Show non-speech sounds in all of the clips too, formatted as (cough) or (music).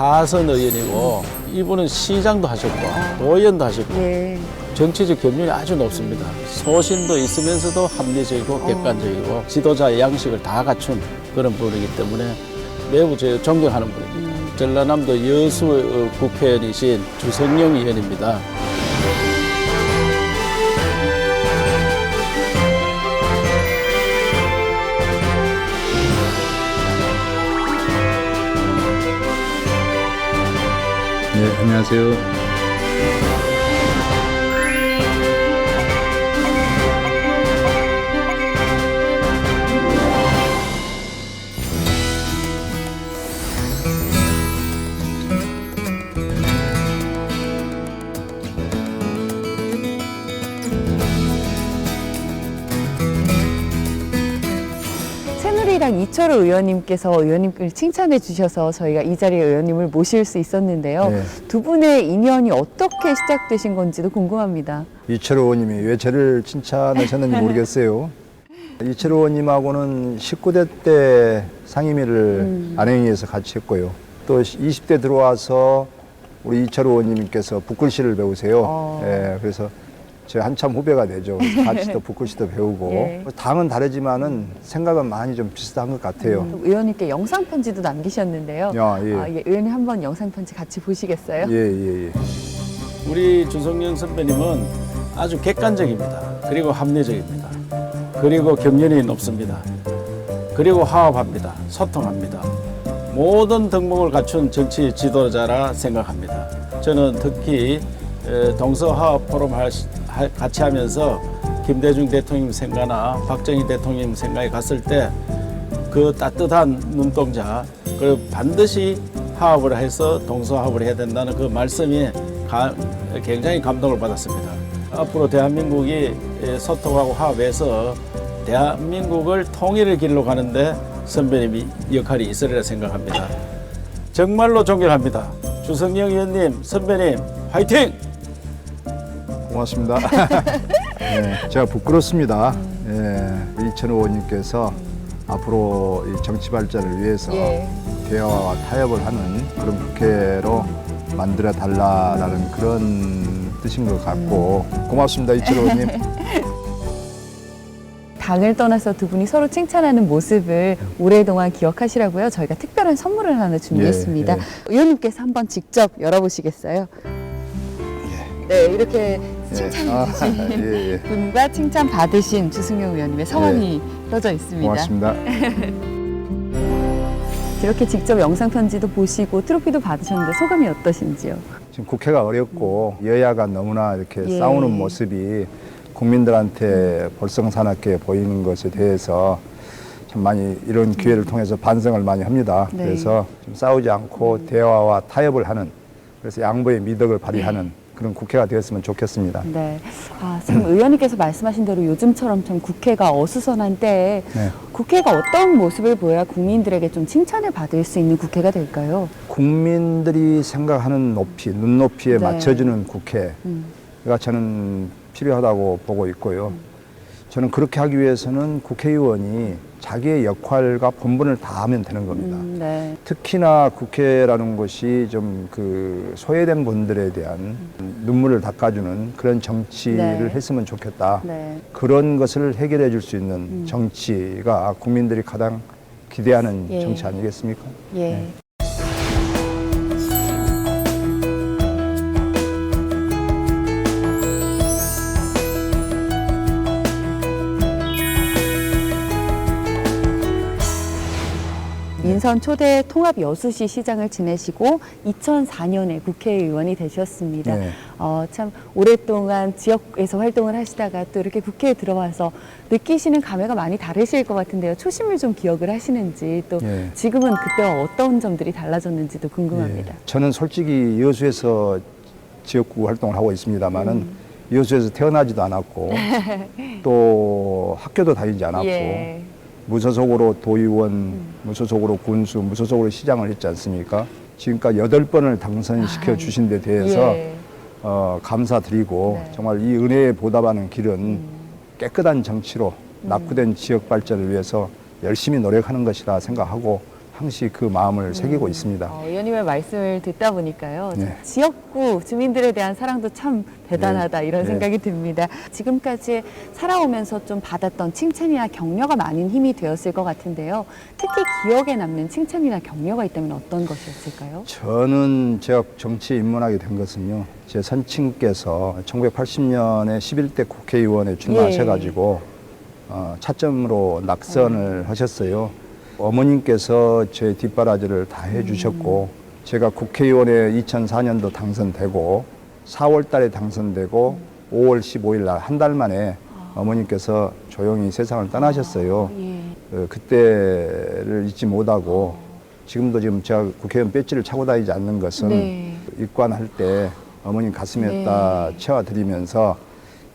사선 의원이고 이분은 시장도 하셨고 도의원도 하셨고 예. 정치적 경륜이 아주 높습니다. 소신도 있으면서도 합리적이고 객관적이고 지도자의 양식을 다 갖춘 그런 분이기 때문에 매우 제 존경하는 분입니다. 전라남도 여수 어, 국회의원이신 주성영 의원입니다. 네, 이철호 의원님께서 의원님을 칭찬해 주셔서 저희가 이 자리에 의원님을 모실 수 있었는데요. 네. 두 분의 인연이 어떻게 시작되신 건지도 궁금합니다. 이철호 의원님이 왜 저를 칭찬하셨는지 (laughs) 모르겠어요. 이철호 의원님하고는 19대 때 상임위를 안행위에서 같이 했고요. 또 20대 들어와서 우리 이철호 의원님께서 북글씨를 배우세요. 어. 예, 그래서 제가 한참 후배가 되죠. (laughs) 같이 또 북글씨도 배우고 예. 당은 다르지만은 생각은 많이 좀 비슷한 것 같아요. 또 의원님께 영상 편지도 남기셨는데요. 야, 예. 아, 예, 의원님 한번 영상 편지 같이 보시겠어요? 예, 예, 예. 우리 주성영 선배님은 아주 객관적입니다. 그리고 합리적입니다. 그리고 경륜이 높습니다. 그리고 화합합니다. 소통합니다. 모든 덕목을 갖춘 정치 지도자라 생각합니다. 저는 특히 에, 동서화합 포럼 같이 하면서 김대중 대통령 생가나 박정희 대통령 생가에 갔을 때 그 따뜻한 눈동자 그리고 반드시 화합을 해서 동서화합을 해야 된다는 그 말씀이 가- 굉장히 감동을 받았습니다. 앞으로 대한민국이 에, 소통하고 화합해서 대한민국을 통일의 길로 가는데 선배님이 역할이 있으리라 생각합니다. 정말로 존경합니다. 주성영 의원님, 선배님, 화이팅! 고맙습니다. 네, (laughs) 제가 부끄럽습니다. 예, 이천호 의원님께서 앞으로 이 정치 발전을 위해서 예. 대화와 타협을 하는 그런 국회로 만들어 달라라는 그런 뜻인 것 같고 고맙습니다, 이천호 의원님. (laughs) 당을 떠나서 두 분이 서로 칭찬하는 모습을 오랫동안 기억하시라고요. 저희가 특별한 선물을 하나 준비했습니다. 예, 의원님께서 한번 직접 열어보시겠어요? 네, 이렇게 예. 칭찬해 아, 주신 (laughs) 예, 예. 분과 칭찬 받으신 주승용 의원님의 성함이 써져 있습니다. 고맙습니다. (laughs) 이렇게 직접 영상 편지도 보시고 트로피도 받으셨는데 소감이 어떠신지요? 지금 국회가 어렵고 여야가 너무나 이렇게 예. 싸우는 모습이 국민들한테 볼썽사납게 보이는 것에 대해서 참 많이 이런 기회를 통해서 반성을 많이 합니다. 네. 그래서 좀 싸우지 않고 대화와 타협을 하는 그래서 양보의 미덕을 발휘하는 그런 국회가 되었으면 좋겠습니다. 네. 아, 지금 의원님께서 말씀하신 대로 요즘처럼 좀 국회가 어수선한 때에 네. 국회가 어떤 모습을 보여야 국민들에게 좀 칭찬을 받을 수 있는 국회가 될까요? 국민들이 생각하는 높이, 눈높이에 네. 맞춰주는 국회가 음. 저는 필요하다고 보고 있고요. 저는 그렇게 하기 위해서는 국회의원이 자기의 역할과 본분을 다하면 되는 겁니다. 음, 네. 특히나 국회라는 것이 좀 그 소외된 분들에 대한 눈물을 닦아주는 그런 정치를 네. 했으면 좋겠다. 네. 그런 것을 해결해 줄 수 있는 정치가 국민들이 가장 기대하는 예. 정치 아니겠습니까? 예. 네. 인선 초대 통합 여수시 시장을 지내시고 2004년에 국회의원이 되셨습니다. 네. 어, 참 오랫동안 지역에서 활동을 하시다가 또 이렇게 국회에 들어와서 느끼시는 감회가 많이 다르실 것 같은데요. 초심을 좀 기억을 하시는지 또 예. 지금은 그때와 어떤 점들이 달라졌는지도 궁금합니다. 예. 저는 솔직히 여수에서 지역구 활동을 하고 있습니다만은 음. 여수에서 태어나지도 않았고 (laughs) 또 학교도 다니지 않았고 예. 무소속으로 도의원, 무소속으로 군수, 무소속으로 시장을 했지 않습니까? 지금까지 여덟 번을 당선시켜 주신 데 대해서 예. 어, 감사드리고 네. 음. 정말 이 은혜에 보답하는 길은 깨끗한 정치로 낙후된 지역 발전을 위해서 열심히 노력하는 것이라 생각하고 항시 그 마음을 새기고 있습니다. 어, 의원님의 말씀을 듣다 보니까요. 네. 지역구 주민들에 대한 사랑도 참 대단하다 네. 이런 네. 생각이 듭니다. 지금까지 살아오면서 좀 받았던 칭찬이나 격려가 많은 힘이 되었을 것 같은데요. 특히 기억에 남는 칭찬이나 격려가 있다면 어떤 것이었을까요? 저는 제가 정치에 입문하게 된 것은요. 제 선친께서 1980년에 11대 국회의원에 출마하셔가지고 어, 차점으로 낙선을 하셨어요. 어머님께서 제 뒷바라지를 다 해주셨고 제가 국회의원에 2004년도 당선되고 4월 달에 당선되고 5월 15일 날 한 달 만에 어머님께서 조용히 세상을 떠나셨어요. 예. 어, 그때를 잊지 못하고 지금도 지금 제가 국회의원 배지를 차고 다니지 않는 것은 네. 입관할 때 어머님 가슴에다 네. 채워드리면서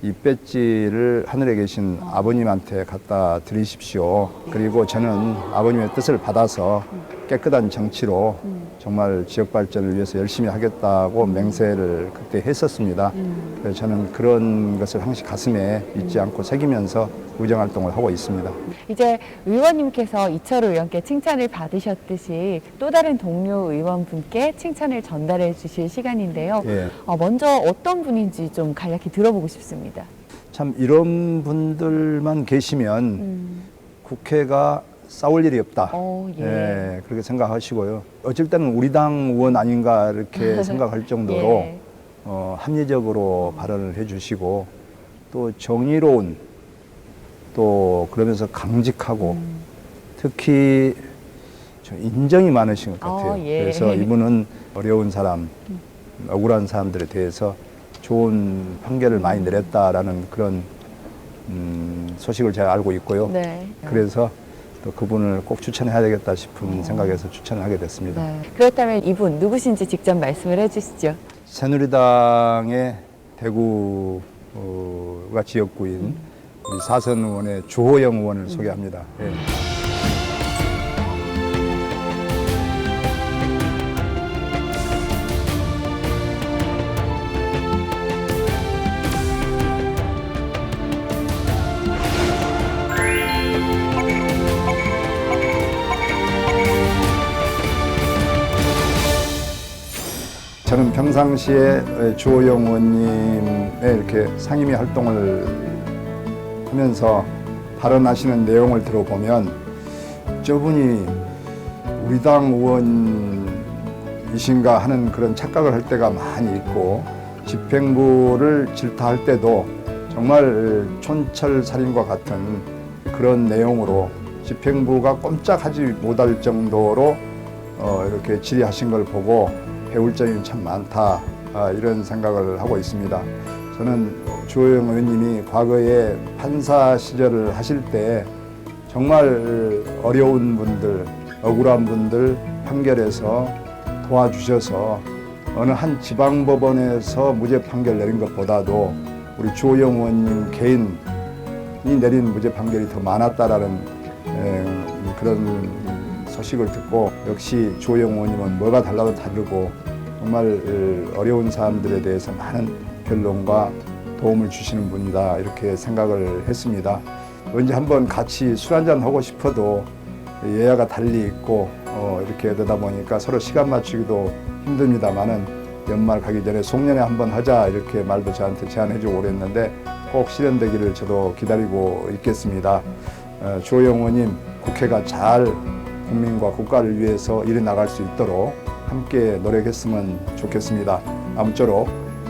이 배지를 하늘에 계신 아버님한테 갖다 드리십시오. 그리고 저는 아버님의 뜻을 받아서 깨끗한 정치로 정말 지역 발전을 위해서 열심히 하겠다고 맹세를 그때 했었습니다. 그래서 저는 그런 것을 항상 가슴에 잊지 않고 새기면서 의정 활동을 하고 있습니다. 이제 의원님께서 이철우 의원께 칭찬을 받으셨듯이 또 다른 동료 의원분께 칭찬을 전달해 주실 시간인데요. 예. 어, 먼저 어떤 분인지 좀 간략히 들어보고 싶습니다. 참 이런 분들만 계시면 음. 국회가 싸울 일이 없다. 어, 예. 예, 그렇게 생각하시고요. 어쩔 때는 우리 당 의원 아닌가 이렇게 (laughs) 생각할 정도로 예. 어, 합리적으로 발언을 해주시고 또 정의로운 또 그러면서 강직하고 음. 특히 좀 인정이 많으신 것 어, 같아요. 예. 그래서 이분은 어려운 사람, 억울한 사람들에 대해서 좋은 판결을 많이 내렸다라는 그런 음, 소식을 제가 알고 있고요. 네. 그래서 또 그분을 꼭 추천해야 되겠다 싶은 생각에서 추천을 하게 됐습니다. 네. 그렇다면 이분 누구신지 직접 말씀을 해주시죠. 새누리당의 대구가 지역구인 우리 사선 의원의 주호영 의원을 소개합니다. 예. 저는 평상시에 주호영 의원님의 이렇게 상임위 활동을 하면서 발언하시는 내용을 들어보면 저분이 우리 당 의원이신가 하는 그런 착각을 할 때가 많이 있고 집행부를 질타할 때도 정말 촌철살인과 같은 그런 내용으로 집행부가 꼼짝하지 못할 정도로 어, 이렇게 질의하신 걸 보고 배울 점이 참 많다 아, 이런 생각을 하고 있습니다. 저는 주호영 의원님이 과거에 판사 시절을 하실 때 정말 어려운 분들, 억울한 분들 판결에서 도와주셔서 어느 한 지방법원에서 무죄 판결 내린 것보다도 우리 주호영 의원님 개인이 내린 무죄 판결이 더 많았다라는 에, 그런 소식을 듣고 역시 주호영 의원님은 뭐가 달라도 다르고 정말 어려운 사람들에 대해서 많은 변론과 도움을 주시는 분이다 이렇게 생각을 했습니다. 언제 한번 같이 술 한잔 하고 싶어도 예야가 달리 있고 어, 이렇게 되다 보니까 서로 시간 맞추기도 힘듭니다만은 연말 가기 전에 송년회 한번 하자 이렇게 말도 저한테 제안해 주고 그랬는데 꼭 실현되기를 저도 기다리고 있겠습니다. 어, 의원님 국회가 잘 국민과 국가를 위해서 일해 나갈 수 있도록 함께 노력했으면 좋겠습니다. 아무쪼록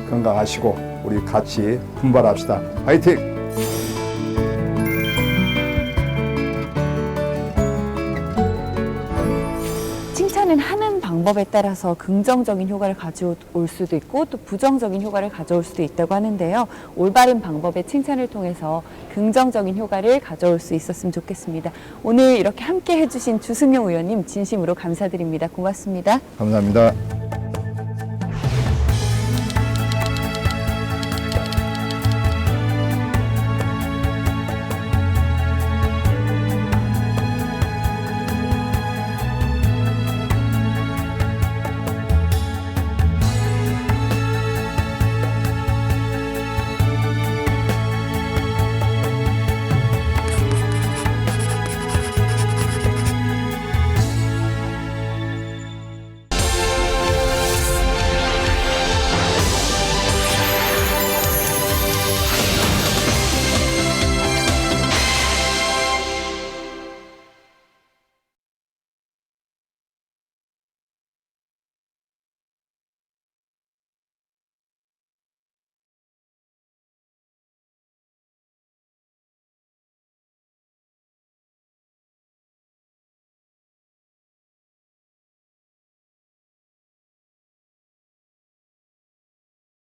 건강하시고 우리 같이 분발합시다. 화이팅! 방법에 따라서 긍정적인 효과를 가져올 수도 있고 또 부정적인 효과를 가져올 수도 있다고 하는데요. 올바른 방법의 칭찬을 통해서 긍정적인 효과를 가져올 수 있었으면 좋겠습니다. 오늘 이렇게 함께 해주신 주승용 의원님 진심으로 감사드립니다. 고맙습니다. 감사합니다.